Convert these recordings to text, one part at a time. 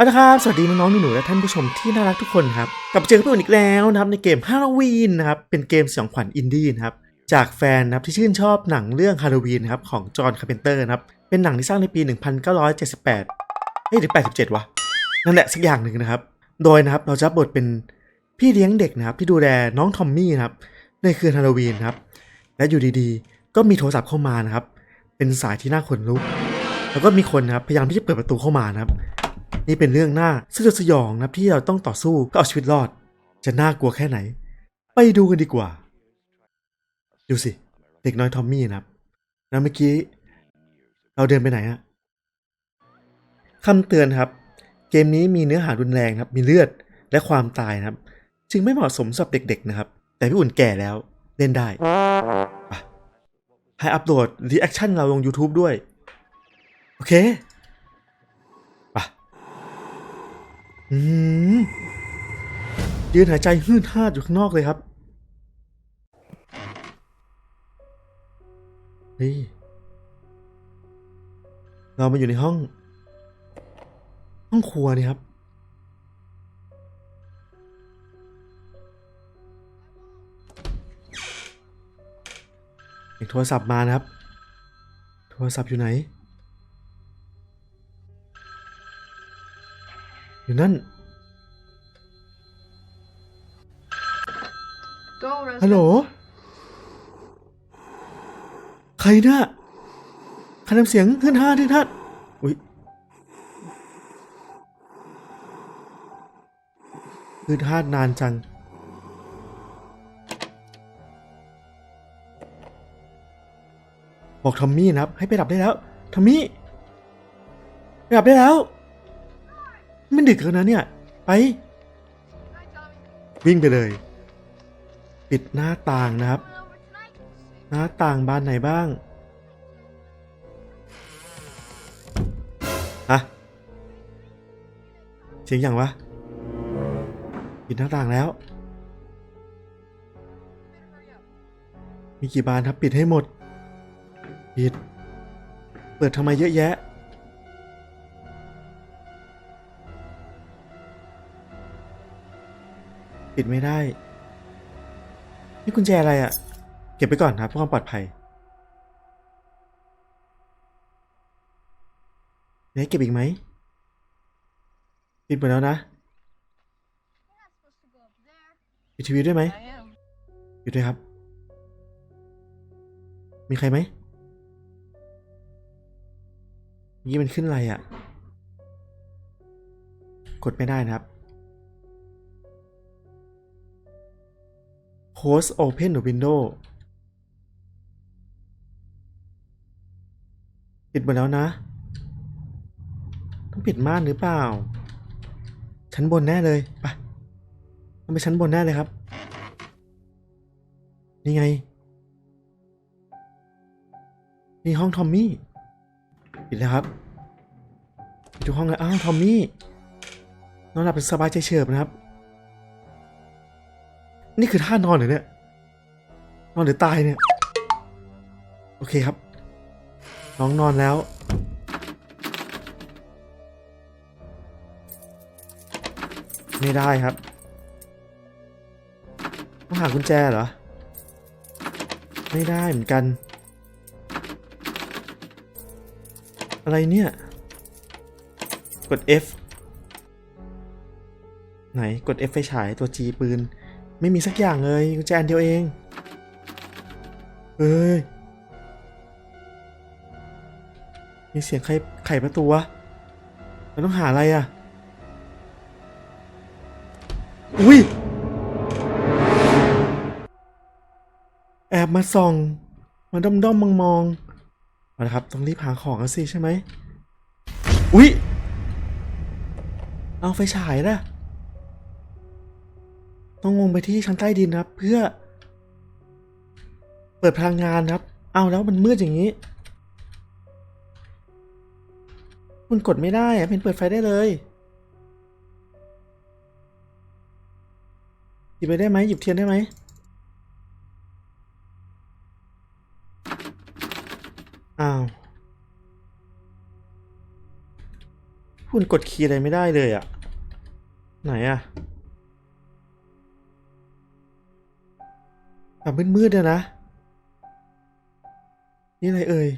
เอาละครับ สวัสดีน้องๆหนูๆและท่านผู้ชมที่น่ารักทุกคนครับ กลับมาเจอกับพี่อุ่นอีกแล้วนะครับในเกมฮาโลวีนนะครับ เป็นเกมสยองขวัญอินดี้นะครับ จากแฟนนะครับที่ชื่นชอบหนังเรื่องฮาโลวีนครับของจอห์นคาร์เพนเตอร์นะครับ เป็นหนังที่สร้างในปี 1978เฮ้ยหรือ 87 วะ นั่นแหละสักอย่างหนึ่งนะครับ โดยนะครับเราจะบทเป็นพี่เลี้ยงเด็กนะครับที่ดูแลน้องทอมมี่นะครับในคืนฮาโลวีนครับ และอยู่ดีๆ ก็มีโทรศัพท์เข้ามานะครับ เป็นสายที่น่าขนลุก แล้วก็มีคนนะครับพยายามที่จะเปิดประตูเข้ามานะครับ นี่เป็นเรื่องหน่าสยดสยองนะที่เราต้องต่อสู้เพื่อเอาชีวิตรอด จะน่ากลัวแค่ไหน ไปดูกันดีกว่า ดูสิ เด็กน้อยทอมมี่นะครับ แล้วเมื่อกี้ เราเดินไปไหนอะคำเตือนครับ เกมนี้มีเนื้อหารุนแรงครับ มีเลือดและความตายนะครับ จึงไม่เหมาะสมสำหรับเด็ก ๆ นะครับ แต่พี่อุ่นแก่แล้วเล่นได้ ให้อัปโหลดรีแอคชั่นเราลง YouTube ด้วย โอเค ยืนหายใจฮืดฮาอยู่ข้างนอกเลยครับเฮ้ยเรามาอยู่ในห้อง ห้องครัวนี่ครับเอกโทรศัพท์มานะครับ โทรศัพท์อยู่ไหน อยู่นั่น ฮัลโหล ใครเนี่ยใครทำเสียงขึ้นห้าขึ้นห้าอุ้ยขึ้นห้านานจัง บอกทอมมี่นะครับ ให้ไปดับได้แล้ว ทอมมี่ไปดับได้แล้ว มันดึกแล้วนะเนี่ย ไปวิ่งไปเลย ปิดหน้าต่างนะครับ หน้าต่างบานไหนบ้างฮะเสียงอย่างวะปิดหน้าต่างแล้ว มีกี่บานครับ ปิดให้หมด ปิด เปิดทำไมเยอะแยะ ปิดไม่ได้ นี่กุญแจอะไรอะ่ะ เก็บไปก่อนครับเพื่อความปลอดภัยเดี๋ยวเก็บอีกไหมปิดหมดแล้วนะปิดทีวีด้วยไหมปิดด้วยครับ มีใครไหมเมื่มันขึ้นอะไรอะ่ะ กดไม่ได้นะครับ Close Open the window ปิดหมดแล้วนะ ต้องปิดม่านหรือเปล่า ชั้นบนแน่เลยไปต้องไปชั้นบนแน่เลยครับ นี่ไง นี่ห้องทอมมี่ ปิดแล้วครับทุกห้องเลยอ้าวทอมมี่นอนหลับสบายใจเฉิบนะครับ นี่คือท่านอนเหรอเนี่ย นอนหรือตายเนี่ย โอเคครับ น้องนอนแล้ว ไม่ได้ครับ ต้องหากุญแจเหรอ ไม่ได้เหมือนกัน อะไรเนี่ย กด F ไหนกด F ไฟฉายตัว G ปืน ไม่มีสักอย่างเลยกุญแจอันเดียวเองเอ้ยมีเสียงใครไขประตูวะเราต้องหาอะไรอะ อุ้ย แอบมาส่อง มาด้อมด้อมมองมองๆเอาละครับ ต้องรีบหาของกันสิใช่ไหม อุ๊ยเอาไฟฉายนะ ต้องงงไปที่ชั้นใต้ดินนะครับ เพื่อ เปิดพลังงานครับ เอาแล้วมันมืดอย่างนี้มันกดไม่ได้อะเป็นเปิดไฟได้เลยหยิบไปได้ไหมหยิบเทียนได้ไหมอ้าวคุณกดคีย์อะไรไม่ได้เลยอะไหนอะ แบบมืดๆเนี่ยนะ นี่อะไรเอ่ย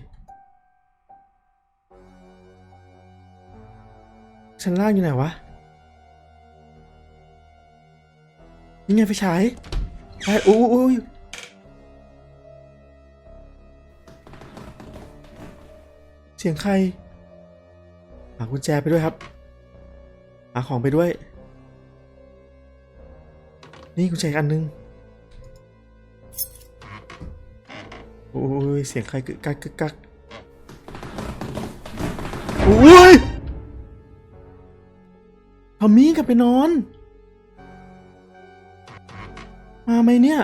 ชั้นล่างอยู่ไหนวะ นี่ไงไฟฉายไปอุ้ยอุ้ยเสียงใครหากุญแจไปด้วยครับ หาของไปด้วย นี่กุญแจอันนึง โอ้ยเสียงใครกึกกักกึกกักโอ้ยทอมมี่กลับไปนอน มาไหมเนี่ย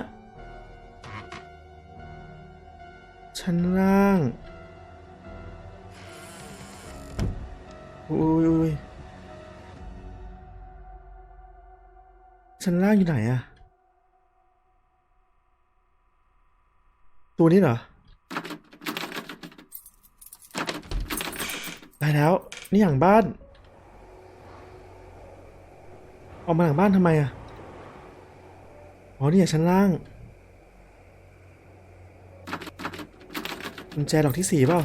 ชั้นล่างโอ้ยโอ้ยชั้นล่างอยู่ไหนอะ ตัวนี้เหรอ ได้แล้ว นี่อย่างบ้าน ออกมาหลังบ้านทำไมอะอ๋อ นี่อย่างชั้นล่างกุญแจดอกที่สี่เปล่า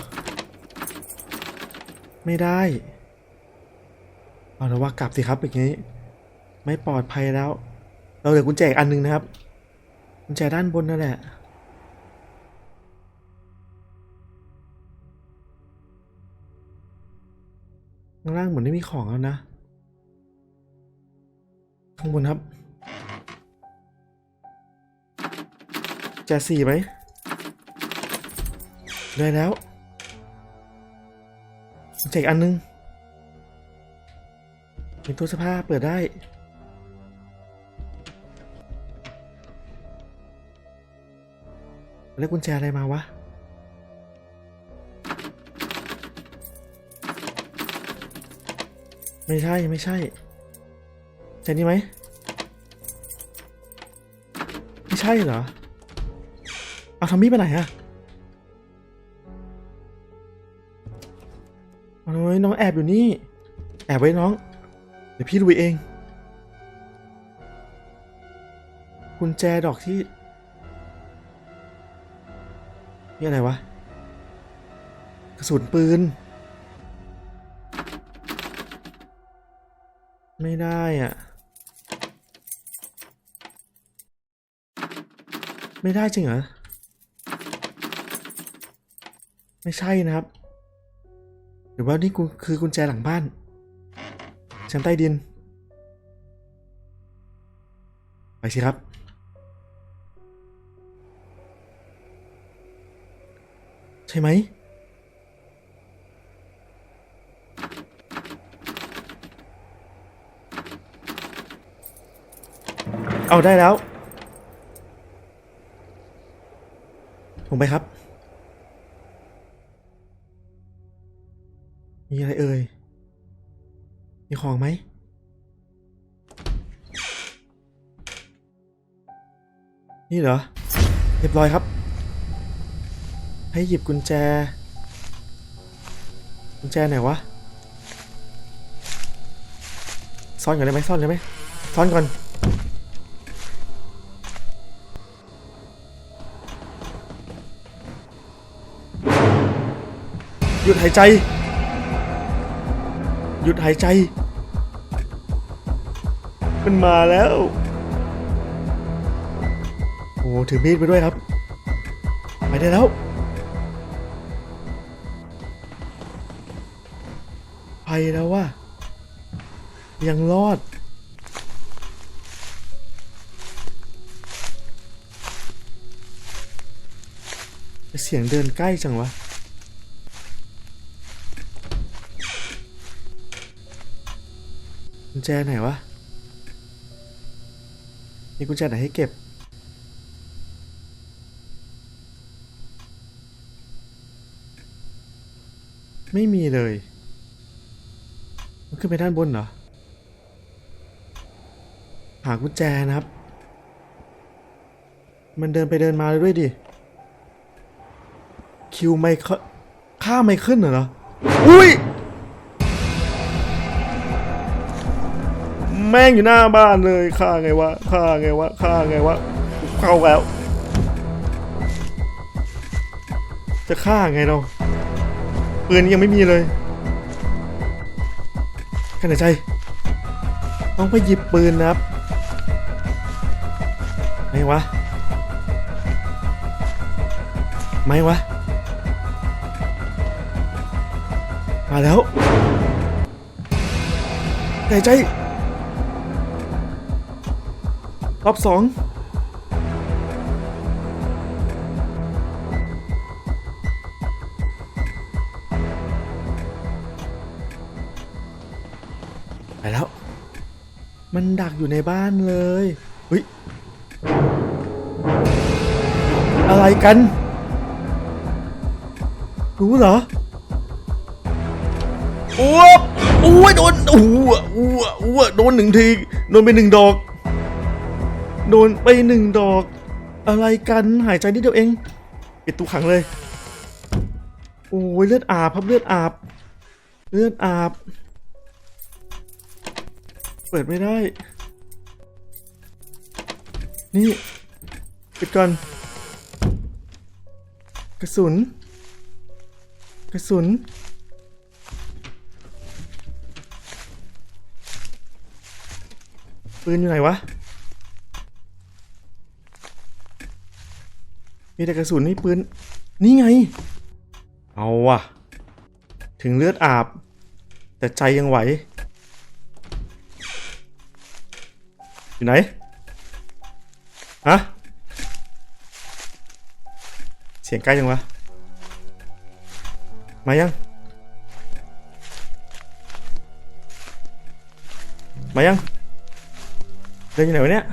ไม่ได้ เอาละว่ากลับสิครับอย่างนี้ ไม่ปลอดภัยแล้ว เราเหลือกุญแจอีกอันหนึงนะครับ กุญแจด้านบนนั่นแหละางล่างเหมือนไม่มีของแล้วนะ ข้างบนครับ แจสี่ไหม ได้แล้วกุญแจอีกอันนึง เป็นตู้เสื้อผ้าเปิดได้แล้วกุญแจอะไรมาวะ ไม่ใช่ไม่ใช่ใช่นี่ไหมไม่ใช่เหรอเอาทอมมี่ไปไหนอะโอ้ยน้องแอบอยู่นี่ แอบไว้น้อง เดี๋ยวพี่ดูเองกุญแจดอกที่นี่อะไรวะกระสุนปืน ไม่ได้อะ ไม่ได้จริงเหรอ ไม่ใช่นะครับ หรือว่านี่กูคือกุญแจหลังบ้านชั้นใต้ดิน ไปสิครับ ใช่ไหม เอาได้แล้ว ลงไปครับ มีอะไรเอ่ย มีของไหมนี่เหรอ เรียบร้อยครับ ให้หยิบกุญแจ กุญแจไหนวะ ซ่อนก่อนได้ไหมซ่อนได้ไหมซ่อนก่อน หยุดหายใจ หยุดหายใจ มันมาแล้ว โอ้ถือมีดไปด้วยครับ ไปได้แล้วไปแล้วว่ะยังรอดเสียงเดินใกล้จังวะ ญแจไหนวะ มีกุญแจไหนให้เก็บ ไม่มีเลย มันขึ้นไปด้านบนเหรอ หากุญแจนะครับ มันเดินไปเดินมาเลยด้วยดิ คิวไม่ข้าค่าไม่ขึ้นเหรอ อุ้ย แม่งอยู่หน้าบ้านเลยฆ่าไงวะฆ่าไงวะฆ่าไงวะเข้าแล้ว จะฆ่าไงเราปืนยังไม่มีเลยขนาดใจต้องไปหยิบปืนนะครับไม่วะไม่วะมาแล้วใจใจ รอบสองไปแล้ว มันดักอยู่ในบ้านเลยเฮ้ยอะไรกัน รู้เหรออ้วอ้วโดนอ้วอ้วอ้วโดนหนึ่งที โดนไปหนึ่งดอก โดนไปหนึ่งดอก อะไรกันหายใจนิดเดียวเอง ปิดตู้ขังเลย โอ้ยเลือดอาบครับเลือดอาบ เลือดอาบ เปิดไม่ได้ นี่ ปิดก่อน กระสุน กระสุนปืนอยู่ไหนวะ มีแต่กระสุนนี่ปืน นี่ไง เอาว่ะ ถึงเลือดอาบ แต่ใจยังไหว อยู่ไหน ฮะ เสียงใกล้ยังวะ มายัง มายังเดินอยู่ไหนวะเนี่ย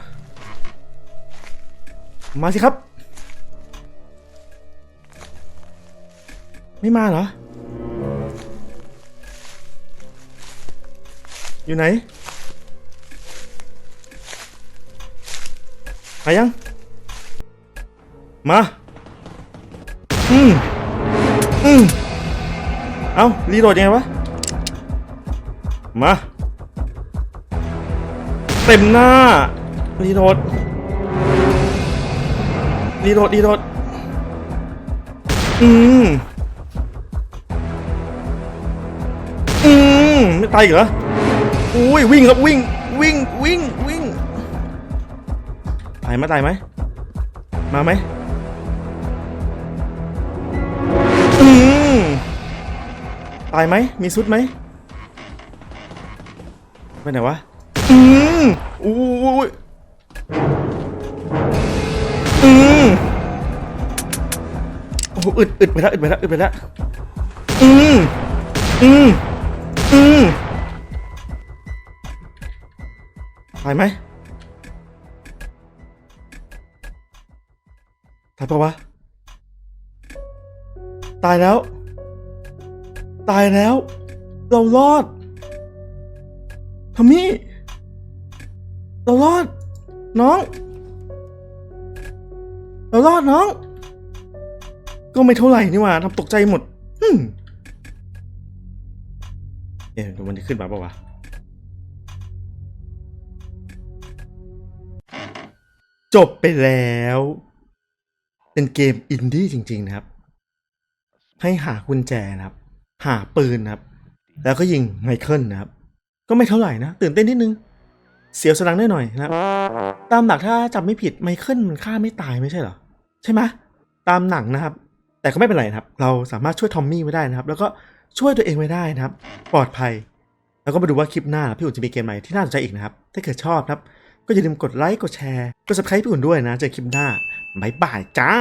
มาสิครับ ไม่มาเหรอ อยู่ไหน มายัง มา อืม อืม เอารีโหลดยังไงวะ มา เต็มหน้า รีโหลด รีโหลด รีโหลด อืม ไม่ตายอีกเหรออุ้ยวิ่งครับวิ่งวิ่งวิ่งวิ่งตายไหมตายไหมมาไหมอืมตายไหมมีซุดไหมไปไหนวะอืมอู้ยอืมโอ้อึดอึดไปแล้วอึดไปแล้วอึดไปแล้วอืมอืม อืมตายไหมตายปะวะ ตายแล้ว ตายแล้ว เรารอดทอมมี่ เรารอด น้อง เรารอดน้อง ก็ไม่เท่าไหร่นี่หว่าทำตกใจหมด อืม เอ๊ะเดี๋ยมันจะขึ้นมาปะวะจบไปแล้ว เป็นเกมอินดี้จริง ๆ นะครับ ให้หากุญแจนะครับ หาปืนนะครับ แล้วก็ยิงไมเคิลนะครับ ก็ไม่เท่าไหร่นะ ตื่นเต้นนิดนึง เสียวสลังได้หน่อยนะครับ ตามหลักถ้าจำไม่ผิดไมเคิลมันฆ่าไม่ตายไม่ใช่เหรอ ใช่ไหมตามหนังนะครับ แต่ก็ไม่เป็นไรนะครับ เราสามารถช่วยทอมมี่ไว้ได้นะครับ แล้วก็ ช่วยตัวเองไว้ได้นะครับ ปลอดภัย แล้วก็มาดูว่าคลิปหน้าพี่อุ่นจะมีเกมใหม่ที่น่าสนใจอีกนะครับ ถ้าเกิดชอบนะครับก็อย่าลืมกดไลค์กดแชร์กด subscribe พี่อุ่นด้วยนะเจอคลิปหน้าบ๊ายบายจ้า